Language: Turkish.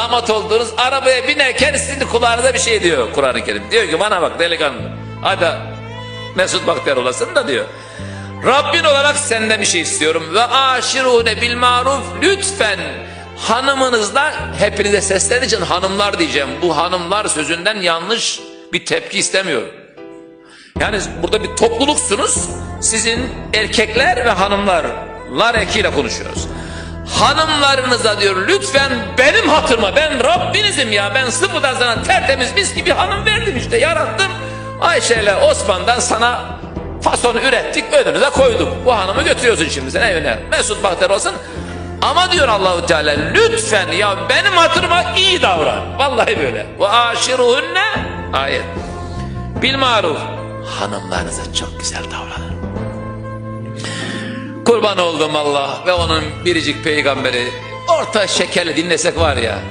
damat oldunuz arabaya binerken sizin kulağınıza bir şey diyor Kur'an-ı Kerim. Diyor ki bana bak delikanlı hadi Mesut Bahtiyar olasın da diyor. Rabbin olarak senden bir şey istiyorum. Ve aşirune bil maruf lütfen hanımınızla hepinize sesleneceğim hanımlar diyeceğim. Bu hanımlar sözünden yanlış bir tepki istemiyorum. Yani burada bir topluluksunuz. Sizin erkekler ve hanımlarlar ekiyle konuşuyoruz. Hanımlarınıza diyor lütfen benim hatırıma ben Rabbinizim ya ben sıfırdan sana tertemiz mis gibi hanım verdim işte yarattım. Ayşe ile Osman'dan sana fasonu ürettik önünüze koyduk. Bu hanımı götürüyorsun şimdi sen evine. Mesut Bahtiyar olsun. Ama diyor Allahu Teala lütfen ya benim hatırıma iyi davran. Vallahi böyle. Ve aşiruhunne ayet. Bil maruf. Hanımlarınıza çok güzel davranın. Kurban oldum Allah ve onun biricik peygamberi orta şekerli dinlesek var ya